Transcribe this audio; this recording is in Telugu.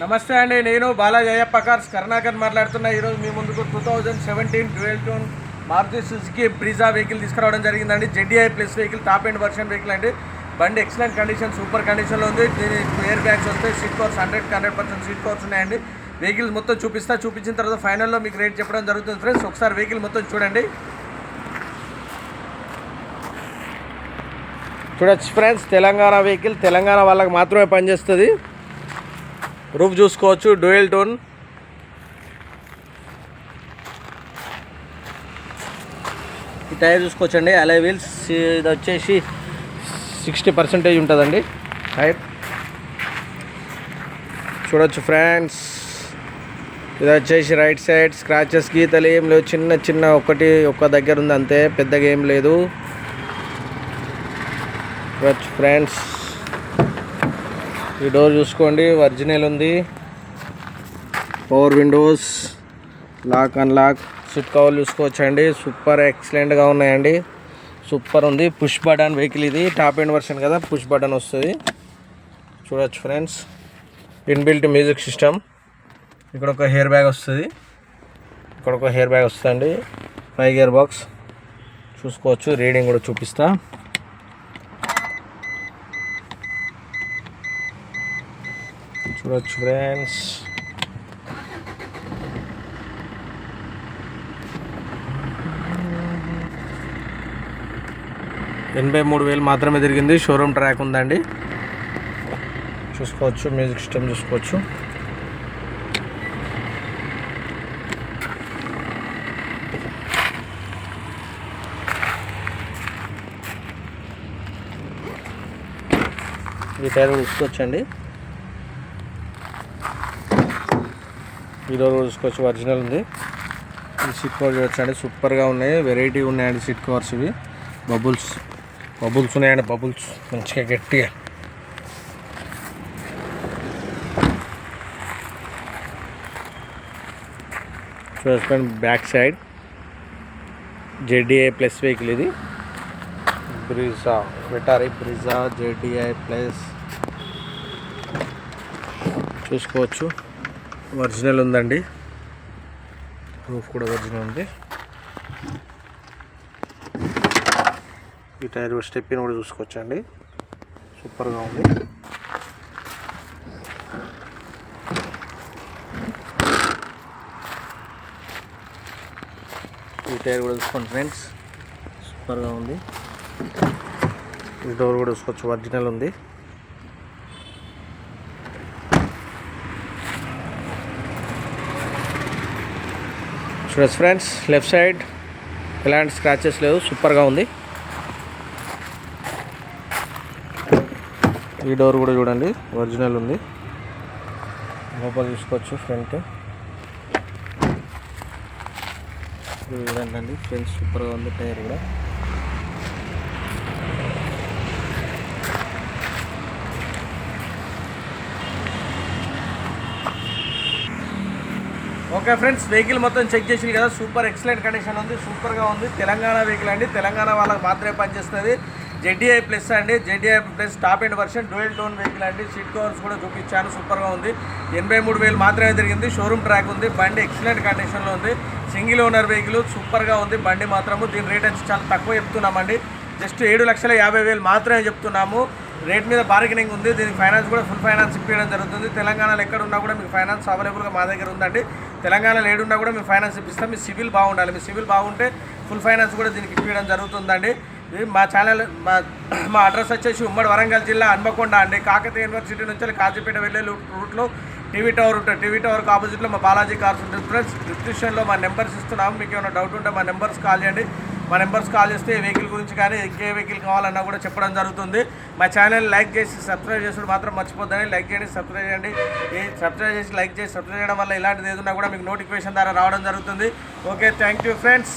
నమస్తే అండి నేను బాలాజీ అయ్యప్ప కార్స్ కరుణాకర్ మాట్లాడుతున్నా. ఈరోజు మీ ముందుకు టూ థౌజండ్ సెవెంటీన్ ట్వెల్వ్ టూన్ మారుతి సుజుకి బ్రిజా వెహికల్ తీసుకురావడం జరిగిందండి. ZDI plus vehicle top end version vehicle అండి. బండి ఎక్సలెంట్ కండిషన్ సూపర్ కండిషన్లో ఉంది. దీని ఎయిర్ బ్యాగ్స్ వస్తాయి seat covers hundred hundred percent seat covers ఉన్నాయండి. వెహికల్ మొత్తం చూపిస్తా. చూపించిన తర్వాత ఫైనల్లో మీకు రేట్ చెప్పడం జరుగుతుంది ఫ్రెండ్స్ ఒకసారి వెహికల్ మొత్తం చూడండి. చూడొచ్చు ఫ్రెండ్స్ తెలంగాణ వెహికల్ తెలంగాణ వాళ్ళకి మాత్రమే పనిచేస్తుంది. రూఫ్ చూసుకోవచ్చు డ్యూయల్ టోన్. ఈ టైర్ చూసుకోవచ్చండి అలై వీల్స్ ఇది వచ్చేసి సిక్స్టీ పర్సెంటేజ్ ఉంటుందండి టైర్. చూడొచ్చు ఫ్రెండ్స్. ఇది వచ్చేసి రైట్ సైడ్ స్క్రాచెస్ గీతలు ఏం లేవు. చిన్న చిన్న ఒకటి ఒక్క దగ్గర ఉంది అంతే పెద్దగా ఏం లేదు. చూడొచ్చు ఫ్రెండ్స్. ఈ డోర్ చూసుకోండి ఒరిజినల్ ఉంది. Power windows lock unlock seat cover చూసుకోవచ్చండి. సూపర్ ఎక్సలెంట్గా ఉన్నాయండి. సూపర్ ఉంది. పుష్ బటన్ వెహికల్ ఇది. టాప్ ఎండ్ వర్షన్ కదా పుష్ బటన్ వస్తుంది. చూడొచ్చు ఫ్రెండ్స్ ఇన్బిల్ట్ మ్యూజిక్ సిస్టమ్ ఇక్కడ ఒక హెయిర్ బ్యాగ్ వస్తుంది. ఇక్కడ ఒక హెయిర్ బ్యాగ్ వస్తుందండి. ఫైవ్ గేర్ బాక్స్ చూసుకోవచ్చు. రీడింగ్ కూడా చూపిస్తా. చూడొచ్చు ఫ్రెండ్స్. ఎనభై మూడు వేలు మాత్రమే తిరిగింది. షోరూమ్ ట్రాక్ ఉందండి. చూసుకోవచ్చు మ్యూజిక్ సిస్టమ్ చూసుకోవచ్చు. ఈ టైర్ చూసుకోవచ్చండి ఈ డోర్ వచ్చి చూసుకోవచ్చు ఒరిజినల్ ఉంది. ఈ సిట్ కవర్ చూడొచ్చండి సూపర్గా ఉన్నాయి. వెరైటీ ఉన్నాయండి సిట్ కవర్స్ ఇవి. బబుల్స్ బబుల్స్ ఉన్నాయండి బబుల్స్ మంచిగా గట్టిగా. చూసుకోండి back side. ZDI plus vehicle ఇది. Brezza Vitara Brezza ZDI plus చూసుకోవచ్చు. ఒరిజినల్ ఉందండి. రూఫ్ కూడా ఒరిజినల్ ఉంది. ఈ టైర్ స్టెప్పిని కూడా చూసుకోవచ్చండి. సూపర్గా ఉంది. ఈ టైర్ కూడా చూసుకోండి ఫ్రెండ్స్. సూపర్గా ఉంది. ఈ డోర్ కూడా చూసుకోవచ్చు ఒరిజినల్ ఉంది. చూడచ్చు ఫ్రెండ్స్ లెఫ్ట్ సైడ్ ఎలాంటి స్క్రాచెస్ లేవు సూపర్గా ఉంది. ఈ డోర్ కూడా చూడండి ఒరిజినల్ ఉంది. లోపల చూసుకోవచ్చు ఫ్రంట్ చూడండి ఫ్రెండ్స్ సూపర్గా ఉంది టైర్ కూడా. ఓకే ఫ్రెండ్స్ వెహికల్ మొత్తం చెక్ చేసింది కదా. సూపర్ ఎక్సలెంట్ కండిషన్ ఉంది సూపర్గా ఉంది. తెలంగాణ వెహికల్ అండి. తెలంగాణ వాళ్ళకి మాత్రమే పనిచేస్తుంది. జెడ్డీఐ ప్లస్ అండి. ZDI plus top end version dual tone vehicle అండి. సీట్ కవర్స్ కూడా చూపించాను సూపర్గా ఉంది. ఎనభై మూడు వేలు మాత్రమే తిరిగింది. షోరూమ్ ట్రాక్ ఉంది. బండి ఎక్సలెంట్ కండిషన్లో ఉంది. సింగిల్ ఓనర్ వెహికల్ సూపర్గా ఉంది. బండి మాత్రము దీని రేట్ వచ్చి చాలా తక్కువ చెప్తున్నామండి. జస్ట్ ఏడు లక్షల యాభై వేలు మాత్రమే చెప్తున్నాము. రేట్ మీద బార్గెనింగ్ ఉంది. దీనికి ఫైనాన్స్ కూడా ఫుల్ ఫైనాన్స్ ఇప్పించడం జరుగుతుంది. తెలంగాణలో ఎక్కడ ఉన్నా కూడా మీకు ఫైనాన్స్ అవైలబుల్గా మా దగ్గర ఉందండి. తెలంగాణలో ఏడున్నా కూడా మేము ఫైనాన్స్ ఇప్పిస్తాం. మీ సివిల్ బాగుండాలి. మీ సివిల్ బాగుంటే ఫుల్ ఫైనాన్స్ కూడా దీనికి ఇప్పించడం జరుగుతుందండి. ఇది మా ఛానల్ మా మా అడ్రస్ వచ్చేసి ఉమ్మడి వరంగల్ జిల్లా హన్మకొండ అండి. కాకతీయ యూనివర్సిటీ నుంచి కాజీపేట వెళ్ళే రూట్లో టీవీ టవర్ ఉంటుంది. టీవీ టవర్కి ఆపోజిట్లో మా బాలాజీ కార్స్ ఉంటుంది. ఫ్రెండ్స్ డిస్క్రిప్షన్లో మా నెంబర్స్ ఇస్తున్నాము. మీకు ఏమైనా డౌట్ ఉంటే మా నెంబర్స్ కాల్ చేయండి. మా నెంబర్స్ కాల్ చేస్తే వెహికల్ గురించి కానీ ఇంకే వెహికల్ కావాలన్నా కూడా చెప్పడం జరుగుతుంది. మా ఛానల్ లైక్ చేసి సబ్స్క్రైబ్ చేసుడు మాత్రం మర్చిపోద్దని లైక్ చేయండి సబ్స్క్రైబ్ చేయండి. ఈ సబ్స్క్రైబ్ చేసి లైక్ చేసి సబ్స్క్రైబ్ చేయడం వల్ల ఇలాంటిది ఏదన్నా కూడా మీకు నోటిఫికేషన్ ద్వారా రావడం జరుగుతుంది. Okay thank you friends.